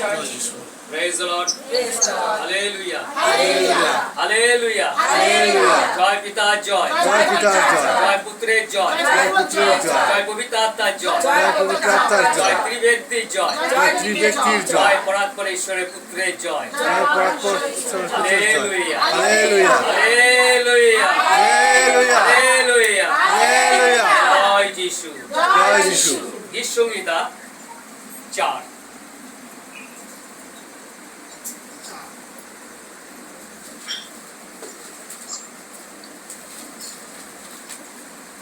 church. Praise the Lord. Praise the Lord. Hallelujah. Hallelujah. Hallelujah. Hallelujah. Joy Pita Joy. Joy Pita Joy. Joy Putre Joy. Joy Putre Joy. Joy Pavitatta Joy. Joy Pavitatta Joy. Joy Trivekti Joy. Joy Trivekti Joy. Joy Paratpar Ishware Putre Joy. Joy Paratpar Ishware Putre Joy. Hallelujah. Hallelujah. Hallelujah. Hallelujah. Hallelujah. Hallelujah. Joy Jishu. Joy Jishu. Gishungita 4.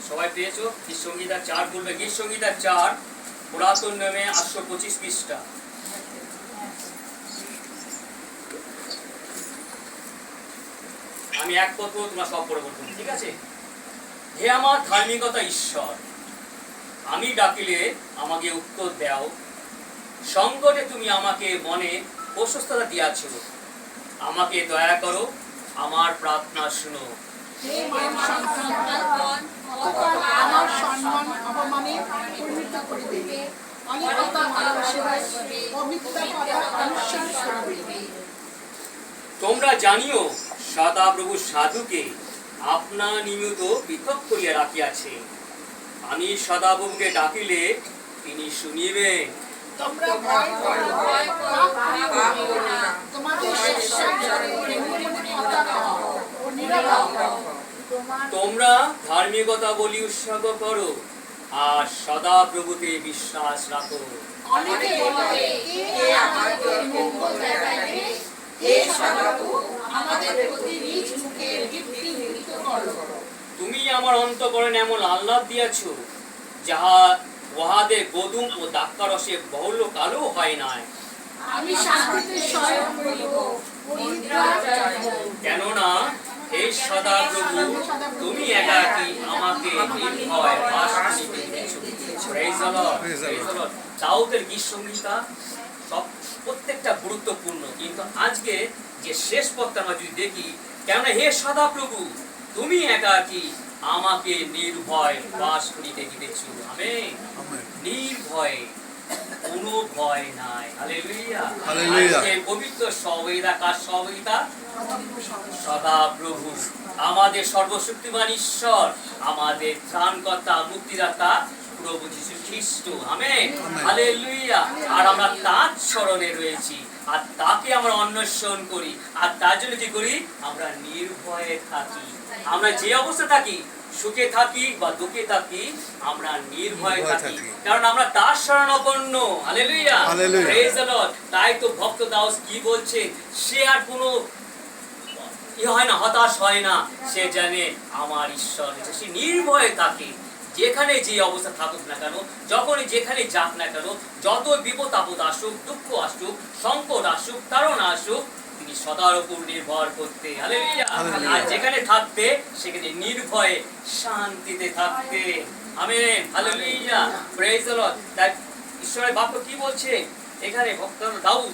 সবাই পেয়েছ? গীত সংহিতা চার বলবে? গীত সংহিতা চার? পুরাতন নামে আটশো পঁচিশ পৃষ্ঠা। আমি এক পদ তোমরা সব পরে বলব ঠিক আছে? হে আমার ধার্মিকতা ঈশ্বর, আমি ডাকিলে আমাকে উত্তর দাও। সংকটে তুমি আমাকে মনে প্রশস্ততা দিয়াছ আমাকে দয়া করো, আমার প্রার্থনা শুনো। আমার সম্মান অপমানে পরিণত করিবে। অনেকতা কথা অনুসরণ করিবে। তোমরা জানিও সদা প্রভু সাধুকে আপনা নিয়মিত পৃথক করিয়া রাখিয়াছে। আমি সদাপ্রভুকে ডাকিলে তিনি শুনিবেন তোমরা ভয় করো পাপ করিও না। তোমাদের কথা ও তোমরা ধার্মিকতা বলি উৎসর্গ করো আর সদা প্রভুতে বিশ্বাস রাখো। তুমি আমার অন্তকরণ এমন আহ্লাদ দিয়াছ যাহা উহাদের গদুম ও দাক্কারসে বহুল্য কালো হয় নাই। কেননা হে সদা প্রভু তুমি একাকী আমাকে নির্ভয় বাস করিতে. দাউদের গীত সংহিতা সব প্রত্যেকটা গুরুত্বপূর্ণ কিন্তু আজকে যে শেষ পথটা আমরা যদি দেখি কেননা হে সদা প্রভু তুমি একাকী আমাকে নির্ভয় বাস করিতে দিতেছ আমেন। নির্ভয়ে কোনো ভয় নাই। পবিত্র সহযোগিতা কার সহযোগিতা সদা প্রভু। আমাদের সর্বশক্তিমান ঈশ্বর আমাদের ত্রাণকর্তা মুক্তিদাতা প্রভু যিশু খ্রিস্ট। আমেন। আর আমরা তার স্মরণে রয়েছি। আর তাকে আমরা অন্বেষণ করি। আর তার জন্য কি করি? আমরা নির্ভয়ে থাকি। আমরা যে অবস্থা থাকি সুখে থাকি বা দুঃখে থাকি আমরা নির্ভয়ে থাকি। কারণ আমরা তার শরণাপন্ন। হালেলুয়া তাই তো ভক্ত দাস কি বলছে? সে আর কোনো ই হয় না হতাশ হয় না। সে জানে আমার ঈশ্বর। সে নির্ভয়ে থাকে। যেখানে যে অবস্থা থাকুক না কেন যখনই যেখানে যাক না কেন যত বিপদ আপদ আসুক দুঃখ আসুক সংকট আসুক কারণ আসুক তিনি সদার উপর নির্ভর করতে. আর যেখানে থাকতে সেখানে নির্ভয়ে শান্তিতে থাকতে প্রেজ দ্য ঈশ্বরের বাক্য কি বলছে? এখানে ভক্ত দাউদ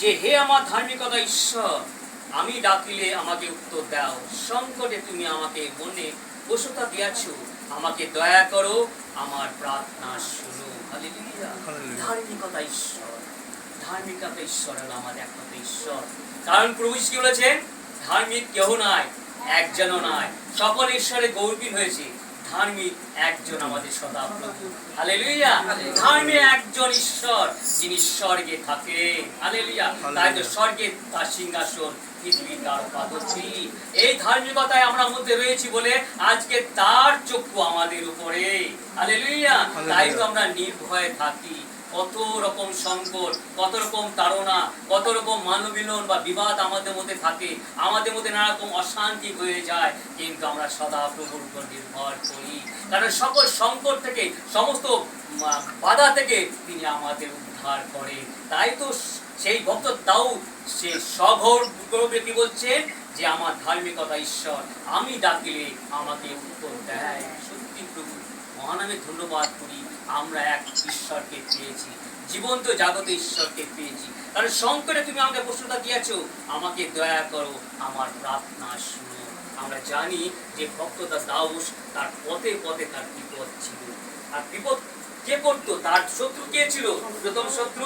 যে হে আমার ধার্মিকতা ঈশ্বর আমি ডাকিলে আমাকে উত্তর দাও। সংকটে তুমি আমাকে মনে বসতা দিয়াছ। আমাকে দয়া করো আমার প্রার্থনা শুনো। ধার্মিকতা ঈশ্বর। ধার্মিকতা ঈশ্বর হলো আমাদের একমাত্র ঈশ্বর। কারণ প্রভু কি বলেছেন ধার্মিক কেহ নাই একজনও নাই। সকল ঈশ্বরে গৌরবীন হয়েছে ধার্মিক একজন আমাদের সদা প্রভু। ধার্মিক একজন ঈশ্বর যিনি স্বর্গে থাকে। তাই তো স্বর্গে তার সিংহাসন পৃথিবী তার পাদছি এই ধার্মিকতায় আমরা মধ্যে রয়েছি বলে আজকে তার চক্ষু আমাদের উপরে। হালেলুয়া! তাই তো আমরা নির্ভয়ে থাকি। কত রকম সংকট, কত রকম তাড়না, কত রকম মানবিলন বা বিবাদ আমাদের মধ্যে থাকে, আমাদের মধ্যে নানা রকম অশান্তি হয়ে যায়, কিন্তু আমরা সদা প্রভুর উপর নির্ভর করি। কারণ সকল সংকট থেকে, সমস্ত বাধা থেকে তিনি আমাদের উদ্ধার করে তাই তো সেই ভক্ত দাউদ, সে সঘর গৌরবে কি বলছে যে আমার ধার্মিকতা ঈশ্বর, আমি ডাকিলে আমাকে উত্তর দেয়। সত্যি প্রভু, মহানামে ধন্যবাদ করি। আমরা এক ঈশ্বরকে পেয়েছি, জীবন্ত জাগত ঈশ্বরকে পেয়েছি। কারণ সংকটে তুমি আমাকে প্রশ্নটা দিয়েছ, আমাকে দয়া করো, আমার প্রার্থনা শুনো। আমরা জানি যে ভক্ততা দাউস, তার পথে পথে তার বিপদ ছিল। আর বিপদ কে করতো? তার শত্রু কে ছিল? প্রথম শত্রু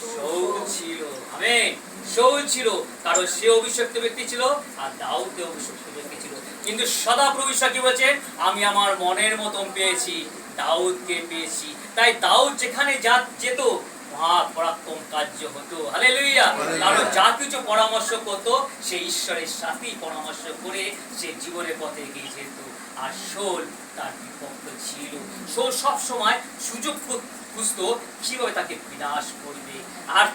শৌল ছিল। আমেন। শৌল ছিল। কারণ সে অভিষিক্ত ব্যক্তি ছিল আর দাউদ অভিষিক্ত ব্যক্তি ছিল। কিন্তু সদা প্রভু কি বলছেন? আমি আমার মনের মতন পেয়েছি। দাউদকে পেয়েছি। তাই দাউদ যেখানে যা যেত পরাক্রম কার্য হতো। হালেলুইয়া কারণ যা কিছু পরামর্শ করতো সে ঈশ্বরের সাথেই পরামর্শ করে সে জীবনের পথে এগিয়ে যেত। আর শোল তার বিপক্ষ ছিল। শোল সব সময় সুযোগ খুঁজতো কীভাবে তাকে বিনাশ করবে। আর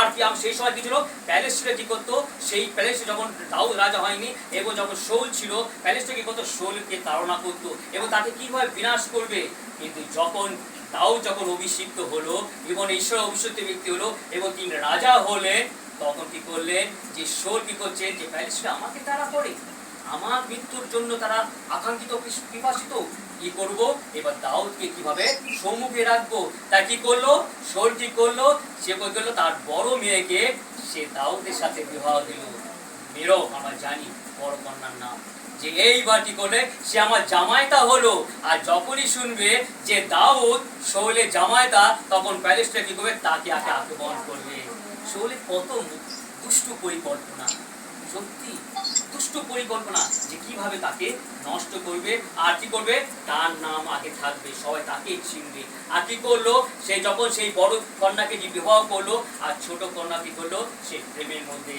আর কি সেই সময় কি ছিল? প্যালেস্টিনে কি করতো? সেই প্যালেস্টে যখন দাউদ রাজা হয়নি, এবং যখন শোল ছিল প্যালেস্টে কি করতো? শোলকে তাড়না করতো, এবং তাকে কীভাবে বিনাশ করবে? কিন্তু যখন দাউদ যখন অভিষিক্ত হলো, এবং ঈশ্বর অভিষিক্ত ব্যক্তি হলো, এবং তিনি রাজা হলেন, তখন কি করলেন? যে শোল কি করছে? যে প্যালেস্টে আমাকে তারা করে। আমার মৃত্যুর জন্য তারা আকাঙ্ক্ষিত পিপাসিত। কি করব? এবার দাউদকে কীভাবে সম্মুখে রাখব? তা কি করল? কি করল? সে করল? তার বড় মেয়েকে সে দাউদের সাথে বিবাহ দিল। মেরো আমরা জানি, বড় কন্যার নাম। যে এইবার কি করলে সে আমার জামাইতা হলো। আর যখনই শুনবে যে দাউদ শৌলের জামাইতা, তখন প্যালেস্টে কি করবে? তাকে আগে আক্রমণ করবে। শৌলের কত দুষ্টু পরিকল্পনা। সত্যি? দুষ্ট পরিকল্পনা যে কীভাবে তাকে নষ্ট করবে আর কি করবে? তার নাম আগে থাকবে, সবাই তাকেই চিনবে। আর কি করল? সে যখন সেই বড় কন্যাকে যে বিবাহ করল আর ছোট কন্যা কি করল? সে প্রেমের মধ্যে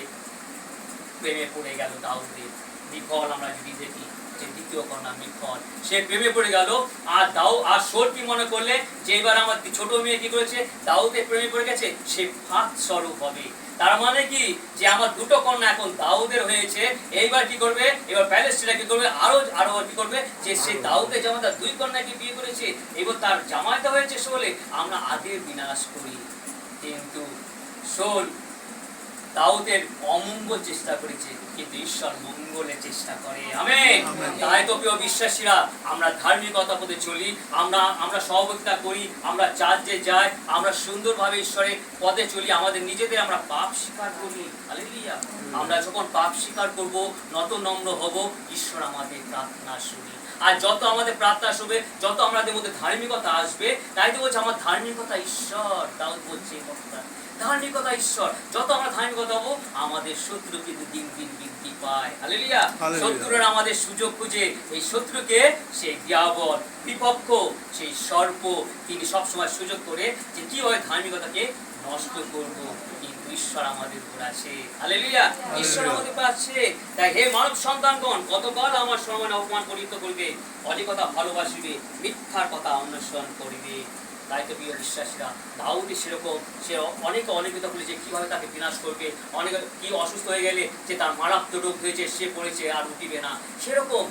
প্রেমে পড়ে গেল দাউদের বিফল আমরা যদি দেখি যে দ্বিতীয় কন্যা মিফল সে প্রেমে পড়ে গেল। আর দাউ আর সোর কি মনে করলে? যে এবার আমার ছোট মেয়ে কি করেছে? দাউদের প্রেমে পড়ে গেছে, সে ফাঁক স্বরূপ হবে। তার মানে কি? যে আমার দুটো কন্যা এখন দাউদের হয়েছে এইবার কি করবে? এবার প্যালেস্টিনা কি করবে? আরও আরও কি করবে? যে সে দাউদের জামাতা দুই কন্যাকে বিয়ে করেছে এবার তার জামাইতে হয়েছে শোলে আমরা আগে বিনাশ করি। কিন্তু শোল দাউদের অমঙ্গল চেষ্টা করেছে কিন্তু ঈশ্বর মঙ্গলের চেষ্টা করে। আমেন। তাই তো প্রিয় বিশ্বাসীরা আমরা ধার্মিকতা পথে চলি আমরা আমরা সহযোগিতা করি আমরা চার্চে যাই আমরা সুন্দরভাবে ঈশ্বরের পথে চলি আমাদের নিজেদের আমরা পাপ স্বীকার করি আমরা যখন পাপ স্বীকার করব নত নম্র হব ঈশ্বর আমাদের প্রার্থনা শুনি। আর যত আমাদের প্রার্থনা শুনবে যত আমাদের মধ্যে ধার্মিকতা আসবে তাই তো বলছে আমার ধার্মিকতা ঈশ্বর দাউদ বলছে এই। ধার্মিকতা ঈশ্বর যত আমরা ধার্মিকতা হব আমাদের শত্রু কিন্তু দিন দিন বৃদ্ধি পায় হালেলুয়া। শত্রুরা আমাদের সুযোগ খুঁজে এই শত্রুকে সেই দিয়াবল বিপক্ষ সেই সর্প তিনি সবসময় সুযোগ করে যে কীভাবে ধার্মিকতাকে নষ্ট করব ঈশ্বর আমাদের উপর আছে। হালেলুয়া। ঈশ্বর আমাদের উপর আছে। তাই হে মানব সন্তানগণ, কতকাল আমার সমান অপমান করিত করবে? অনেক কথা ভালোবাসিবে মিথ্যার কথা অন্বেষণ করিবে। তাই তো প্রিয় বিশ্বাসীরা দাউদে সেরকম, সে অনেকে অনেক কথা বলে যে কীভাবে তাকে বিনাশ করবে? অনেক কি অসুস্থ হয়ে গেলে যে তার মারাত্মক রোগ হয়েছে, সে পড়েছে আর উঠিবে না। সেরকম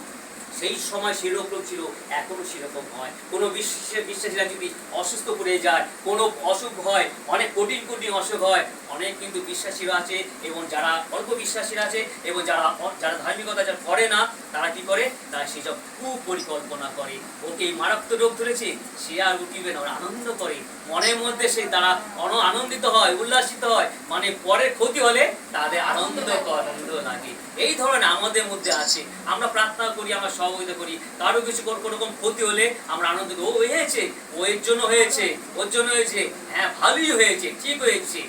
সেই সময় সেরকম ছিল, এখনও সেরকম হয়। কোনো বিশ্বাসের বিশ্বাসীরা যদি অসুস্থ পড়ে যায়, কোনো অসুখ হয়, অনেক কঠিন কঠিন অসুখ হয়, অনেক কিন্তু বিশ্বাসীরা আছে এবং যারা অল্প বিশ্বাসীরা আছে এবং যারা যারা ধার্মিকতা যারা করে না, তারা কি করে? তারা সেসব কুপরিকল্পনা করে। ওকে মারাত্মক রোগ ধরেছে, সে আর উঠিবে না, ওরা আনন্দ করে। মনের মধ্যে সে তারা অন আনন্দিত হয়, উল্লাসিত হয়। মানে পরের ক্ষতি হলে তাদের আনন্দ আনন্দ লাগে। এই ধরনের আমাদের মধ্যে আছে। আমরা প্রার্থনা করি, আমরা সহযোগিতা করি। কারও কিছু কোনো কোনো রকম ক্ষতি হলে আমরা আনন্দ ও হয়েছে, ও এর জন্য হয়েছে, ওর জন্য হয়েছে। হ্যাঁ ভালোই হয়েছে, ঠিক হয়েছে।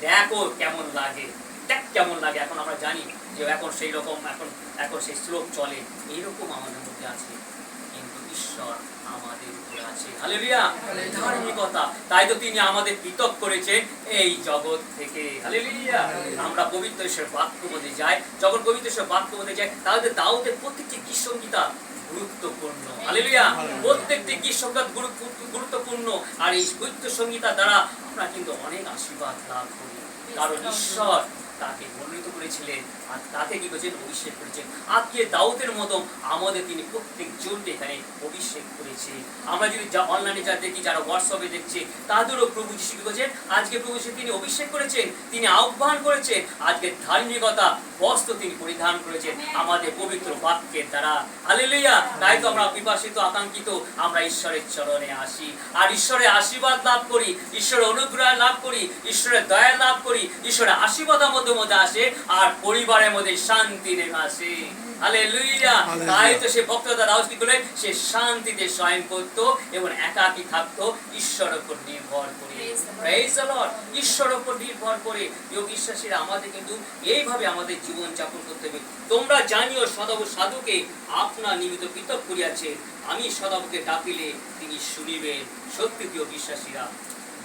দেখো কেমন লাগে, দেখ কেমন লাগে। এখন আমরা জানি যে এখন সেই রকম, এখন এখন সেই শ্লোক চলে। এইরকম আমাদের মধ্যে আছে। কিন্তু ঈশ্বর আমাদের আছে। হালেলুয়া। ধার্মিকতা তাই তো তিনি আমাদের পৃথক করেছেন এই জগৎ থেকে। হালেলুয়া। আমরা পবিত্র ঈশ্বরের বাক্য মধ্যে যাই। যখন পবিত্র ঈশ্বরের বাক্য মধ্যে যাই, তাহলে দাউদের প্রত্যেকটি গীত সঙ্গীতা গুরুত্বপূর্ণ। হালেলুয়া। প্রত্যেকটি গীত গুরুত্বপূর্ণ। আর এই গীত সঙ্গীতা দ্বারা আমরা কিন্তু অনেক আশীর্বাদ লাভ করি। কারণ ঈশ্বর তাকে বর্ণিত করেছিলেন আর তাকে কি করেছেন অভিষেক করেছেন আজকে দাউদের মতো আমাদের তিনি প্রত্যেক জনকে এখানে অভিষেক করেছে। আমরা যদি যা অনলাইনে যা দেখি, যারা হোয়াটসঅ্যাপে দেখছে, তাদেরও প্রভু যিশু কি করেছেন? আজকে প্রভু যিশু তিনি অভিষেক করেছেন, তিনি আহ্বান করেছেন, আজকে ধার্মিকতা বস্ত্র তিনি পরিধান করেছেন আমাদের পবিত্র বাক্যের দ্বারা। হালেলুয়া তাই তো আমরা বিপাসিত আকাঙ্ক্ষিত, আমরা ঈশ্বরের চরণে আসি। আর ঈশ্বরের আশীর্বাদ লাভ করি, ঈশ্বরের অনুগ্রহ লাভ করি, ঈশ্বরের দয়া লাভ করি, ঈশ্বরের আশীর্বাদ আমাদের মধ্যে আসে আর পরিবারের মধ্যে শান্তি নেমে আসে। তাই তো সে দাউস কি সে শান্তিতে শয়ন করতো এবং একাকী থাকতো ঈশ্বরের উপর নির্ভর করে। Lord. উপর নির্ভর করে। প্রিয় বিশ্বাসীরা আমাদের কিন্তু এইভাবে আমাদের জীবন যাপন করতে হবে। তোমরা জানিও সদাব সাধুকে আপনার নিমিত্ত পৃথক করিয়াছে। আমি সদাবকে ডাকিলে তিনি শুনিবেন। সত্যি প্রিয় বিশ্বাসীরা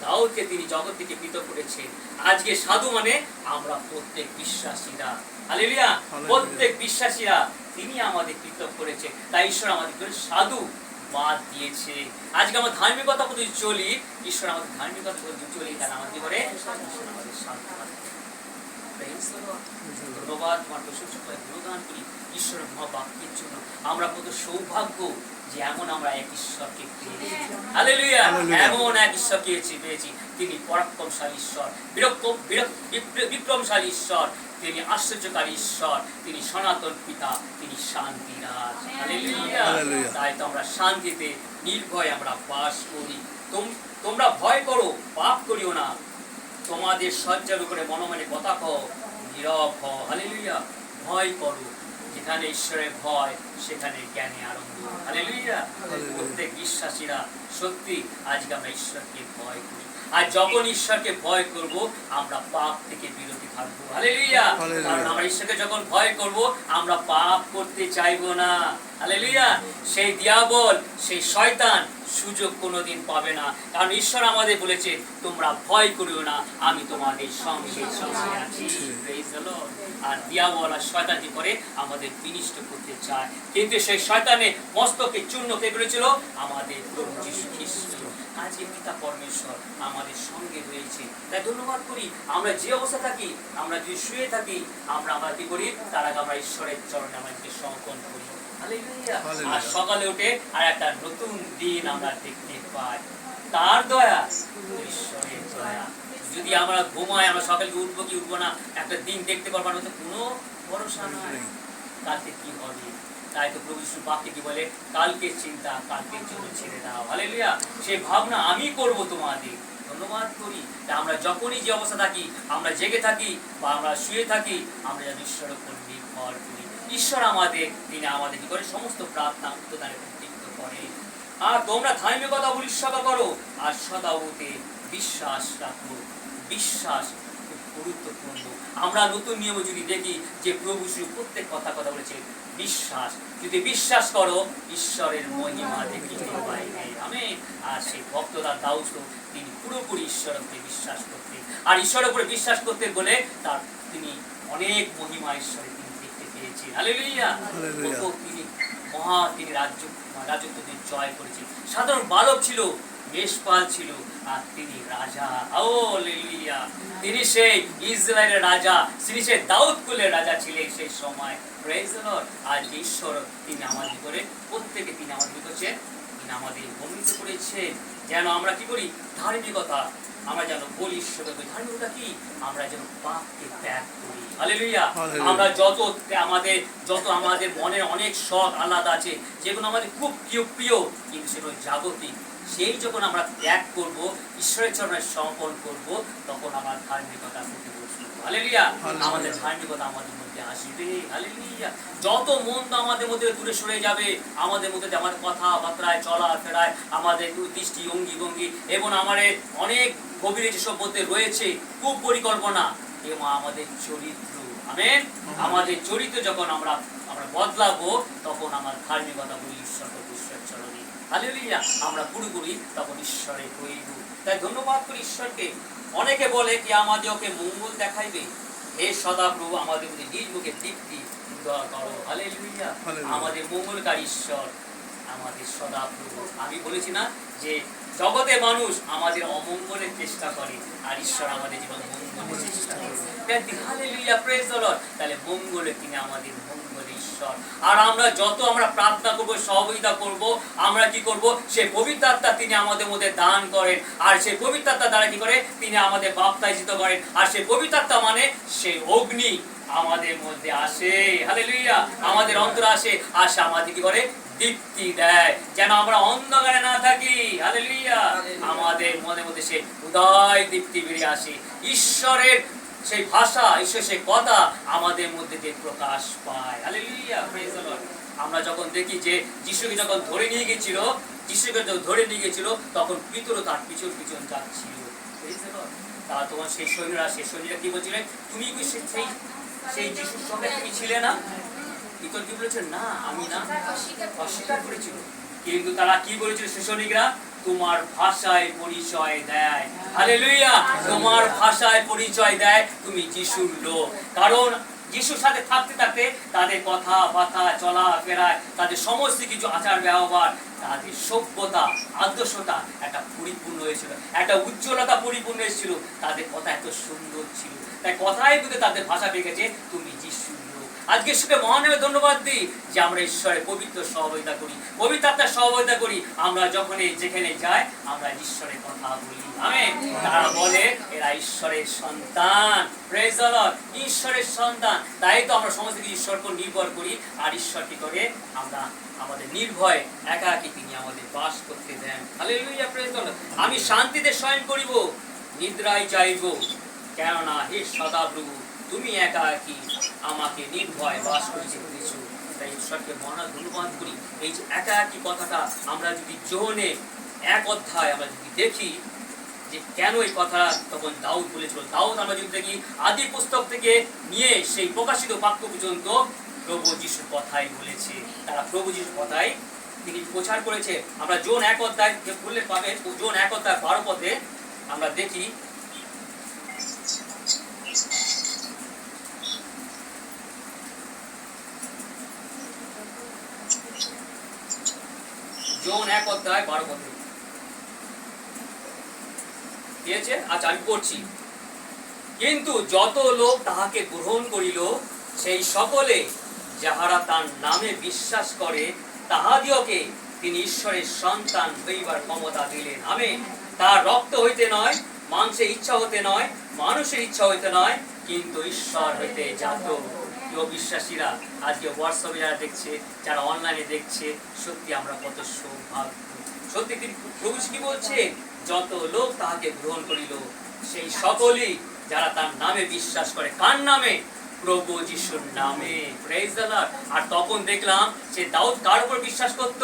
দাউদকে তিনি জগৎ থেকে পৃথক করেছেন আজকে সাধু মানে আমরা প্রত্যেক বিশ্বাসীরা। Hallelujah hallelujah. প্রত্যেক বিশ্বাসীরা তিনি আমাদের পৃথক করেছে। তাই ঈশ্বর আমাদের জন্য সাধু বাদ দিয়েছে। আজকে আমরা ধার্মিকতা প্রতি চলি। ঈশ্বর আমাদের ধার্মিকতা প্রতি চলি। তারা আমাদের করে ঈশ্বর আমাদের সাধু. ধন্যবাদ। তোমার প্রশংসা করে গুণগান করি ঈশ্বরের মহাবাক্যের জন্য। আমরা কত সৌভাগ্য যে এমন আমরা এক ঈশ্বরকে পেয়েছি। হালেলুয়া। এমন এক ঈশ্বরকে পেয়েছি তিনি পরাক্রমশালী ঈশ্বর বিরক্রম বিক্রমশালী ঈশ্বর তিনি আশ্চর্যকারী ঈশ্বর তিনি সনাতন পিতা তিনি হালেলুয়া। তাই তো আমরা শান্তিতে নির্ভয় আমরা বাস করি। তোম- তোমরা ভয় করো পাপ করিও না। তোমাদের সজ্জার উপরে মনোমনে কথা কও নীরব হও। হালেলুইয়া ভয় করো। যেখানে ঈশ্বরের ভয় সেখানে জ্ঞানে আরম্ভ। হালেলুইয়া প্রত্যেক বিশ্বাসীরা সত্যি আজকে আমরা ঈশ্বরকে ভয় করি। আর যখন ঈশ্বরকে ভয় করব আমরা পাপ থেকে বিরতি থাকব। Hallelujah. কারণ আমরা ঈশ্বরকে যখন ভয় করব আমরা পাপ করতে চাইব না। হালেলুইয়া সেই দিয়াবল সেই শয়তান সুযোগ কোনোদিন পাবে না। কারণ ঈশ্বর আমাদের বলেছে তোমরা ভয় করিও না আমি তোমাদের সঙ্গে সঙ্গে আছি. আর দিয়াবল আর শয়তান কি করে? আমাদের বিনিষ্ট করতে চায়। কিন্তু সেই শয়তানের মস্তকে চূর্ণ কে করেছিল? আমাদের প্রভু যীশু খ্রিস্ট। আজকে পিতা পরমেশ্বর আমাদের সঙ্গে রয়েছে। তাই ধন্যবাদ করি। আমরা যে অবস্থা থাকি আমরা যদি শুয়ে থাকি আমরা আমরা কি করি? তার আগে আমরা ঈশ্বরের চরণে আমাদেরকে সমর্পণ করি. আর সকালে উঠে আর একটা নতুন দিন আমরা দেখতে পাই। তার দয়া ঈশ্বরের দয়া। যদি আমরা ঘুমাই আমরা সকালে উঠবো কি উঠবো না একটা দিন দেখতে পারব না তো কোনো ভরসা নাই। কালকে কি হবে? তাই তো প্রভু যিশু বাক্যে কি বলে, কালকে চিন্তা, কালকে জন্য ছেড়ে দাও। হালেলুয়া সেই ভাবনা আমি করব তোমাদের। ধন্যবাদ করি। তা আমরা যখনই যে অবস্থা থাকি, আমরা জেগে থাকি বা আমরা শুয়ে থাকি, আমরা যেন ঈশ্বরের উপর নির্ভর করি। ঈশ্বর আমাদের, তিনি আমাদের কি করে? সমস্ত প্রার্থনা উত্তদানে প্রতিক্ত করে। আর তোমরা ধার্মিকতা বলি সদা করো, আর সদাউতে বিশ্বাস রাখো। বিশ্বাস খুব গুরুত্বপূর্ণ। আমরা নতুন নিয়মে যদি দেখি যে প্রভু শ্রী প্রত্যেক কথা কথা বলেছে বিশ্বাস। যদি বিশ্বাস করো ঈশ্বরের মহিমা দেখিতে পাইবে আমি আর সেই ভক্তরা দাউস তিনি পুরোপুরি ঈশ্বরের উপরে বিশ্বাস করতে আর ঈশ্বরের উপরে বিশ্বাস করতে বলে তার তিনি অনেক মহিমা ঈশ্বরে তিনি দেখতে পেয়েছেন। হালেলুইয়া তিনি মহা তিনি রাজ্য রাজত্ব তিনি জয় করেছেন। সাধারণ বালক ছিল। মেষপাল ছিল আর তিনি রাজা। ও লেলুইয়া তিনি সেই ইসরায়েলের রাজা তিনি সেই দাউদ কুলের রাজা ছিলেন সেই সময়। লর্ড আজ ঈশ্বর তিনি আমাদের করে প্রত্যেকে তিনি আমাদের করছেন তিনি আমাদের বর্ণিত করেছেন। যেন আমরা কি করি? ধার্মিকতা। আমরা যেন বলি ঈশ্বরের উপরে। ধার্মিকতা কি? আমরা যেন পাপকে ত্যাগ করি। হালেলুইয়া আমরা যত আমাদের যত আমাদের মনের অনেক শখ আলাদা আছে যেগুলো আমাদের খুব প্রিয় প্রিয় কিন্তু সেগুলো জাগতিক। সেই যখন আমরা ত্যাগ করব ঈশ্বরের চরণে সমর্পণ করব তখন আমার ধার্মিকতা বসবো হালেলুয়া আমাদের ধার্মিকতা আমাদের মধ্যে আসবে। হালেলুয়া যত মন্দ আমাদের মধ্যে দূরে সরে যাবে আমাদের মধ্যে দিয়ে আমাদের কথাবার্তায় চলা ফেরায় আমাদের দৃষ্টি অঙ্গি ভঙ্গি এবং আমাদের অনেক গভীরে যেসব মধ্যে রয়েছে খুব পরিকল্পনা এবং আমাদের চরিত্র। আমেন আমাদের চরিত্র যখন আমরা আমরা বদলাবো তখন আমার ধার্মিকতা বলি ঈশ্বর ঈশ্বর চরণে হালেলুয়া আমরা পুরোপুরি তখন ঈশ্বরে হইব। তাই ধন্যবাদ করি ঈশ্বরকে। অনেকে বলে কি আমাদের ওকে মঙ্গল দেখাইবে? হে সদা প্রভু আমাদের মধ্যে নিজ মুখে দীপ্তি দয়া করো। Hallelujah. আমাদের মঙ্গলকারী ঈশ্বর আমাদের সদা প্রভু আমি বলেছি না যে জগতে মানুষ আমাদের অমঙ্গলের চেষ্টা করে আর ঈশ্বর আমাদের জীবন মঙ্গলের চেষ্টা করে। তাহলে মঙ্গলে তিনি আমাদের মঙ্গল ঈশ্বর। আর আমরা যত আমরা প্রার্থনা করব সহযোগিতা করব আমরা কি করব? সেই পবিত্র আত্মা তিনি আমাদের মধ্যে দান করেন। আর সেই পবিত্র আত্মা দ্বারা কি করে? তিনি আমাদের বাপ্তায়িত করেন। আর সেই পবিত্র আত্মা মানে সেই অগ্নি আমাদের মধ্যে আসে। হালেলুয়া আমাদের অন্তর আসে। আসে আমাদের কি করে? দীপ্তি দেয়। যেন আমরা অন্ধকারে না থাকি। হালেলুয়া আমাদের মনের মধ্যে সেই উদয় দীপ্তি বেরিয়ে আসে। ঈশ্বরের সেই ভাষা ঈশ্বরের সেই কথা আমাদের মধ্যে দিয়ে প্রকাশ পায়। আমরা যখন দেখি যে যিশুকে যখন ধরে নিয়ে গেছিল যিশুকে যখন ধরে নিয়ে গেছিল তখন পিতর তার পিছন পিছন যাচ্ছিল। Praise the Lord. তা তোমার সেই সৈন্যরা সেই সৈন্যরা কি বলছিলেন তুমি কি সেই সেই যিশুর সঙ্গে তুমি ছিলে না? পিতর কি বলেছে? না, আমি না। অস্বীকার করেছিল। কিন্তু তারা কি বলেছিল সে সৈনিকরা? তোমার ভাষায় পরিচয় দেয়। হালেলুয়া তোমার ভাষায় পরিচয় দেয়, তুমি যিশুর লোক। কারণ যিশুর সাথে থাকতে থাকতে তাদের কথা বার্তা চলা ফেরায় তাদের সমস্ত কিছু আচার ব্যবহার, তাদের সভ্যতা, আদর্শতা একটা পরিপূর্ণ হয়েছিল। একটা উজ্জ্বলতা পরিপূর্ণ হয়েছিল। তাদের কথা এত সুন্দর ছিল। তাই কথাই কিন্তু তাদের ভাষা পেয়ে তুমি যিশুর লোক আজকে সুখে মহানবে ধন্যবাদ দিই যে আমরা ঈশ্বরের পবিত্র সহযোগিতা করি পবিত্র আত্মার সহযোগিতা করি। আমরা যখন যেখানে যাই, আমরা ঈশ্বরের কথা বলি। আমেন। তারা বলে, এরা ঈশ্বরের সন্তান। ঈশ্বরের সন্তান। তাই তো আমরা সমস্ত কিছু ঈশ্বর উপর নির্ভর করি। আর ঈশ্বর কি করে? আমরা আমাদের নির্ভয় একাকি তিনি আমাদের বাস করতে দেন। আমি শান্তিতে শয়ন করিব, নিদ্রায় যাইব। কেননা হে সদাপ্রভু, তুমি একাকি আমাকে নির্ভয় বাস করিতে দিয়েছ তাই ঈশ্বরকে মহান ধন্যবাদ করি। এই যে একাকি কথাটা আমরা যদি যোহনে এক অধ্যায় আমরা যদি দেখি, যে কেন এই কথা তখন দাউদ বলেছিল, দাউদ, আমরা যদি দেখি, আদি পুস্তক থেকে নিয়ে সেই প্রকাশিত বাক্য পর্যন্ত প্রভু যিশুর কথাই বলেছে। তারা প্রভু যিশুর কথাই তিনি প্রচার করেছে। আমরা জোন এক অধ্যায় বললে পাবেন জোন এক অধ্যায় বারো পথে আমরা দেখি জোন এক অধ্যায় বারো পথে। দিয়েছে আচ্ছা আমি পড়ছি। কিন্তু যত লোক তাহাকে গ্রহণ করিল, সেই সকলে যাহারা তার নামে বিশ্বাস করে, তাহাদিওকে তিনি ঈশ্বরের সন্তান হইবার ক্ষমতা দিলেন। আমি তার রক্ত হইতে নয়, মাংসের ইচ্ছা হতে নয়, মানুষের ইচ্ছা হইতে নয়, কিন্তু ঈশ্বর হইতে জাত। প্রিয় বিশ্বাসীরা, আজকে হোয়াটসঅ্যাপে যারা দেখছে, যারা অনলাইনে দেখছে, সত্যি আমরা কত সৌভাগ্য। সত্যি তিনি প্রভু কি বলছে? যত লোক তাহাকে গ্রহণ করিল, সেই সকলেই যারা তার নামে বিশ্বাস করে। কার নামে? প্রভু যিশুর নামে। প্রেজ আর তখন দেখলাম সে দাউদ কার উপর বিশ্বাস করত?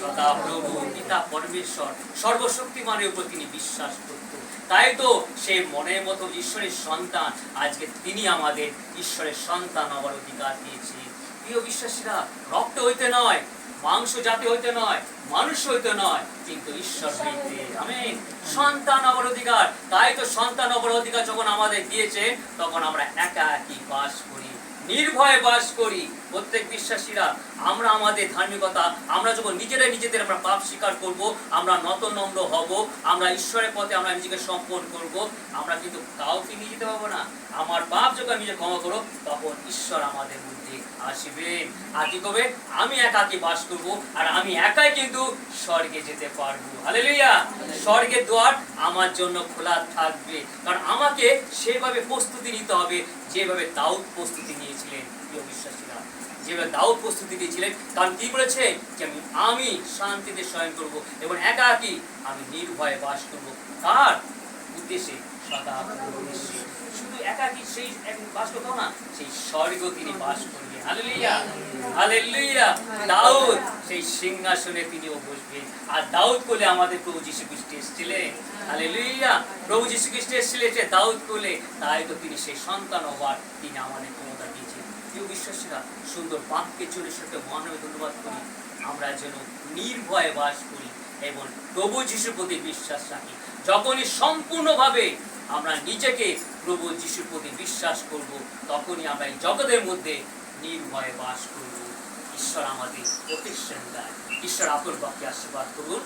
সদা প্রভু, পিতা, পরমেশ্বর। সর্বশক্তিমানের উপর তিনি বিশ্বাস করত। তাই তো সে মনের মতো ঈশ্বরের সন্তান, আজকে তিনি আমাদের ঈশ্বরের সন্তান হওয়ার অধিকার দিয়েছে প্রিয় বিশ্বাসীরা, রক্ত হইতে নয়, মাংস জাতি হইতে নয়, মানুষ হইতে নয়, কিন্তু ঈশ্বর হইতে। আমি সন্তান হবার অধিকার। তাই তো সন্তান হবার অধিকার যখন আমাদের দিয়েছে, তখন আমরা একা একই বাস করি। নির্ভয়ে বাস করি প্রত্যেক বিশ্বাসীরা। আমরা আমাদের ধার্মিকতা, আমরা যখন নিজেরাই নিজেদের আমরা পাপ স্বীকার করব, আমরা নত নম্র হব, আমরা ঈশ্বরের পথে আমরা নিজেকে সম্পন্ন করব, আমরা কিন্তু কাউকে নিয়ে যেতে পারব না। আমার যখন নিজে ক্ষমা করো তখন ঈশ্বর আমাদের মধ্যে আসবেন আর কি করবে? আমি একাকি বাস করব আর আমি একাই কিন্তু স্বর্গে যেতে পারব। হালেলুয়া স্বর্গের দ্বার আমার জন্য খোলা থাকবে। কারণ আমাকে সেভাবে প্রস্তুতি নিতে হবে যেভাবে দাউদ প্রস্তুতি নিয়েছিলেন প্রিয় বিশ্বাসীরা। যেভাবে দাউদ প্রস্তুতি দিয়েছিলেন কারণ কি বলেছে? যে আমি আমি শান্তিতে শয়ন করব এবং একাকি আমি নির্ভয়ে বাস করব। কার উদ্দেশ্যে সদা উদ্দেশ্যে। একাকি সেই বাস করতো না সেই স্বর্গ তিনি বাস করবেন হালেলুয়া হালেলুয়া। দাউদ, সেই সিংহাসনে তিনিও বসবেন। আর দাউদ কোলে আমাদের প্রভু যীশু খ্রিস্ট এসেছিলেন। হালেলুয়া। প্রভু যীশু খ্রিস্ট এসেছিলেন যে দাউদ কোলে, তাই তো তিনি সেই সন্তান হবার তিনি আমাদের ক্ষমতা দিয়েছেন। প্রিয় বিশ্বাসীরা, সুন্দর বাক্যে চলে সাথে মহানবে ধন্যবাদ করি। আমরা যেন নির্ভয়ে বাস করি এবং প্রভু যিশুর প্রতি বিশ্বাস রাখি। যখনই সম্পূর্ণভাবে আমরা নিজেকে প্রভু যিশুর প্রতি বিশ্বাস করব তখনই আমরা এই জগতের মধ্যে নির্ভয়ে বাস করব। ঈশ্বর আমাদের প্রতিষ্ঠান দেয়। ঈশ্বর আপন বাক্যে আশীর্বাদ করুন।